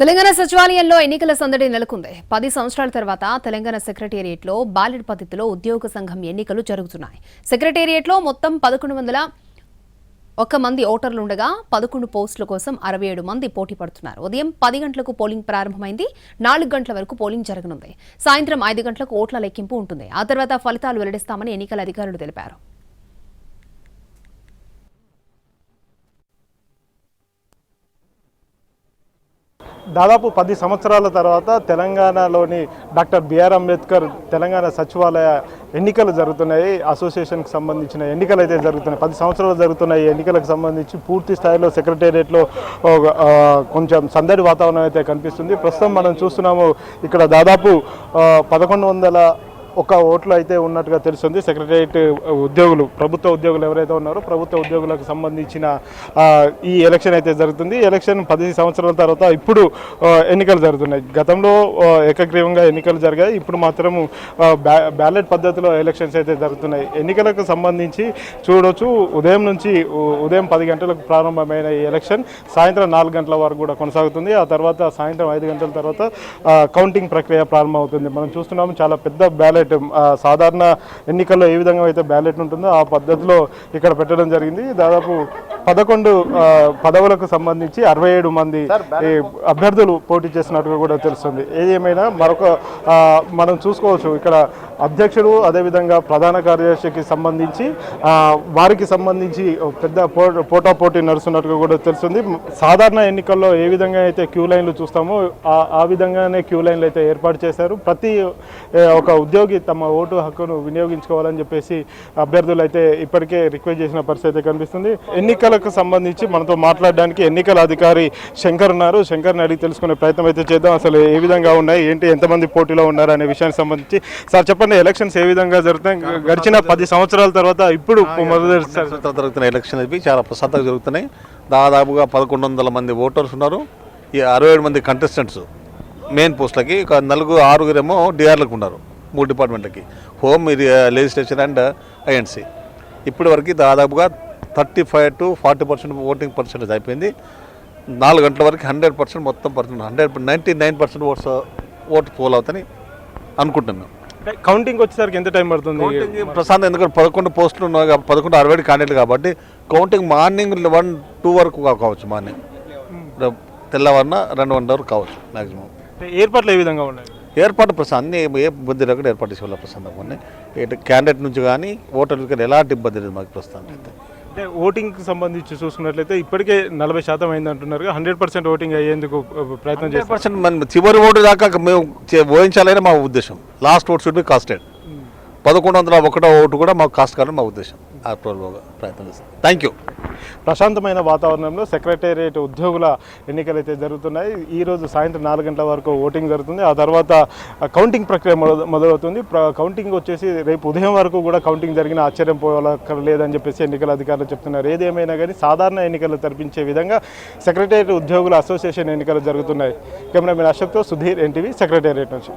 తెలంగాణ సచివాలయంలో ఎన్నికల సందడి నెలకొంది. పది సంవత్సరాల తర్వాత తెలంగాణ సెక్రటేరియట్లో బ్యాలెట్ పద్ధతిలో ఉద్యోగ సంఘం ఎన్నికలు జరుగుతున్నాయి. సెక్రటేరియట్లో మొత్తం పదకొండు వందల ఒక్క మంది ఓటర్లు ఉండగా పదకొండు పోస్టుల కోసం అరవై ఏడు మంది పోటీ పడుతున్నారు. ఉదయం పది గంటలకు పోలింగ్ ప్రారంభమైంది. నాలుగు గంటల వరకు పోలింగ్ జరగనుంది. సాయంత్రం ఐదు గంటలకు ఓట్ల లెక్కింపు ఉంటుంది. ఆ తర్వాత ఫలితాలు వెల్లడిస్తామని ఎన్నికల అధికారులు తెలిపారు. దాదాపు పది సంవత్సరాల తర్వాత తెలంగాణలోని డాక్టర్ బిఆర్ అంబేద్కర్ తెలంగాణ సచివాలయ ఎన్నికలు జరుగుతున్నాయి. అసోసియేషన్కి సంబంధించిన ఎన్నికలు అయితే జరుగుతున్నాయి. పది సంవత్సరాలు జరుగుతున్న ఈ ఎన్నికలకు సంబంధించి. పూర్తి స్థాయిలో సెక్రటేరియట్లో కొంచెం సందడి వాతావరణం అయితే కనిపిస్తుంది. ప్రస్తుతం మనం చూస్తున్నాము ఇక్కడ దాదాపు పదకొండు వందల ఒక ఓట్లు అయితే ఉన్నట్టుగా తెలుస్తుంది. సెక్రటరియట్ ఉద్యోగులు ప్రభుత్వ ఉద్యోగులు ఎవరైతే ఉన్నారో ప్రభుత్వ ఉద్యోగులకు సంబంధించిన ఈ ఎలక్షన్ అయితే జరుగుతుంది. ఎలక్షన్ పదిహేను సంవత్సరాల తర్వాత ఇప్పుడు ఎన్నికలు జరుగుతున్నాయి. గతంలో ఏకగ్రీవంగా ఎన్నికలు జరిగాయి. ఇప్పుడు మాత్రం బ్యా బ్యాలెట్ పద్ధతిలో ఎలక్షన్స్ అయితే జరుగుతున్నాయి. ఎన్నికలకు సంబంధించి చూడొచ్చు. ఉదయం నుంచి ఉదయం పది గంటలకు ప్రారంభమైన ఈ ఎలక్షన్ సాయంత్రం నాలుగు గంటల వరకు కూడా కొనసాగుతుంది. ఆ తర్వాత సాయంత్రం ఐదు గంటల తర్వాత కౌంటింగ్ ప్రక్రియ ప్రారంభమవుతుంది. మనం చూస్తున్నాము చాలా పెద్ద బ్యాలెట్ ఆ, సాధారణ ఎన్నికల్లో ఏ విధంగా అయితే బ్యాలెట్ ఉంటుందో ఆ పద్ధతిలో ఇక్కడ పెట్టడం జరిగింది. దాదాపు పదకొండు పదవులకు సంబంధించి అరవై ఏడు మంది అభ్యర్థులు పోటీ చేసినట్టుగా కూడా తెలుస్తుంది. ఏది ఏమైనా మరొక మనం చూసుకోవచ్చు. ఇక్కడ అధ్యక్షుడు అదేవిధంగా ప్రధాన కార్యదర్శికి సంబంధించి వారికి సంబంధించి పెద్ద పో పోటా పోటీ నడుస్తున్నట్టుగా కూడా తెలుస్తుంది. సాధారణ ఎన్నికల్లో ఏ విధంగా అయితే క్యూ లైన్లు చూస్తామో ఆ- విధంగానే క్యూ లైన్లు అయితే ఏర్పాటు చేశారు. ప్రతి ఒక ఉద్యోగి తమ ఓటు హక్కును వినియోగించుకోవాలని చెప్పేసి అభ్యర్థులు అయితే ఇప్పటికే రిక్వెస్ట్ చేసిన పరిస్థితి అయితే కనిపిస్తుంది. ఎన్నికలకు సంబంధించి మనతో మాట్లాడడానికి ఎన్నికల అధికారి శంకర్ ఉన్నారు. శంకర్ని అడిగి తెలుసుకునే ప్రయత్నం అయితే చేద్దాం. అసలు ఏ విధంగా ఉన్నాయి? ఏంటి? ఎంతమంది పోటీలో ఉన్నారు? అనే విషయానికి సంబంధించి సార్ చెప్పండి. ఎలక్షన్స్ ఏ విధంగా జరుగుతాయి? గడిచిన పది సంవత్సరాల తర్వాత ఇప్పుడు మొదటిసారి జరుగుతున్న ఎలక్షన్ ఇవి చాలా ప్రశాంతంగా జరుగుతున్నాయి. దాదాపుగా పదకొండు వందల మంది ఓటర్స్ ఉన్నారు. ఈ అరవై ఏడు మంది కంటెస్టెంట్స్ మెయిన్ పోస్టులకి ఒక నలుగురు ఆరుగురేమో డిఆర్లకు ఉన్నారు. మూడు డిపార్ట్మెంట్లకి. హోమ్ లెజిస్లేషన్ అండ్ ఐఎన్సీ ఇప్పటి వరకు దాదాపుగా thirty five to forty percent voting percentage అయిపోయింది. నాలుగు గంటల వరకు హండ్రెడ్ పర్సెంట్ మొత్తం percent hundred ninety nine percent votes vote poll అవుతాయని అనుకుంటున్నాం మేము. కౌంటింగ్ వచ్చేసరికి ఎంత టైం పడుతుంది? ప్రశాంత్ ఎందుకంటే పదకొండు పోస్టులు ఉన్నాయి పదకొండు అరవై క్యాండిడేట్ కాబట్టి కౌంటింగ్ మార్నింగ్ వన్ టూ వరకు కావచ్చు మార్నింగ్. తెల్లవారిన రెండు వందల వరకు కావచ్చు మ్యాక్సిమం ఏర్పాట్లు ఏ విధంగా ఉన్నాయి? ఏర్పాటు ప్రశాంత్ అన్ని ఏ ఇబ్బంది లేకుండా ఏర్పాటు చేసేవాళ్ళ ఉన్నాయి ఇటు క్యాండిడేట్ నుంచి కానీ ఓటర్లకి కానీ ఎలాంటి ఇబ్బంది లేదు మాకు ప్రస్తుతానికి అయితే. అంటే ఓటింగ్కి సంబంధించి చూసుకున్నట్లయితే ఇప్పటికే నలభై శాతం అయింది అంటున్నారు హండ్రెడ్ పర్సెంట్ ఓటింగ్ అయ్యేందుకు ప్రయత్నం చేస్తారు. పర్సెంట్ మన చివరి ఓటు దాకా మేము ఓడించాలనే మా ఉద్దేశం. Last vote should be casted పదకొండు వందల ఒకటో ఓటు కూడా మాకు కాస్ట్ కావాలని మా ఉద్దేశం. ఆ ప్రయత్నం చేస్తాం. థ్యాంక్ యూ ప్రశాంతమైన వాతావరణంలో సెక్రటేరియట్ ఉద్యోగుల ఎన్నికలు అయితే జరుగుతున్నాయి ఈ రోజు సాయంత్రం నాలుగు గంటల వరకు ఓటింగ్ జరుగుతుంది. ఆ తర్వాత కౌంటింగ్ ప్రక్రియ మొదలవుతుంది. కౌంటింగ్ వచ్చేసి రేపు ఉదయం వరకు కూడా కౌంటింగ్ జరిగిన ఆశ్చర్యం పోవాలక్కర్లేదని చెప్పేసి ఎన్నికల అధికారులు చెప్తున్నారు. ఏదేమైనా కానీ సాధారణ ఎన్నికలు తెరిపించే విధంగా సెక్రటేరియట్ ఉద్యోగుల అసోసియేషన్ ఎన్నికలు జరుగుతున్నాయి. కెమెరామెన్ అశోక్తో సుధీర్ ఎన్టీవీ సెక్రటేరియట్ నుంచి.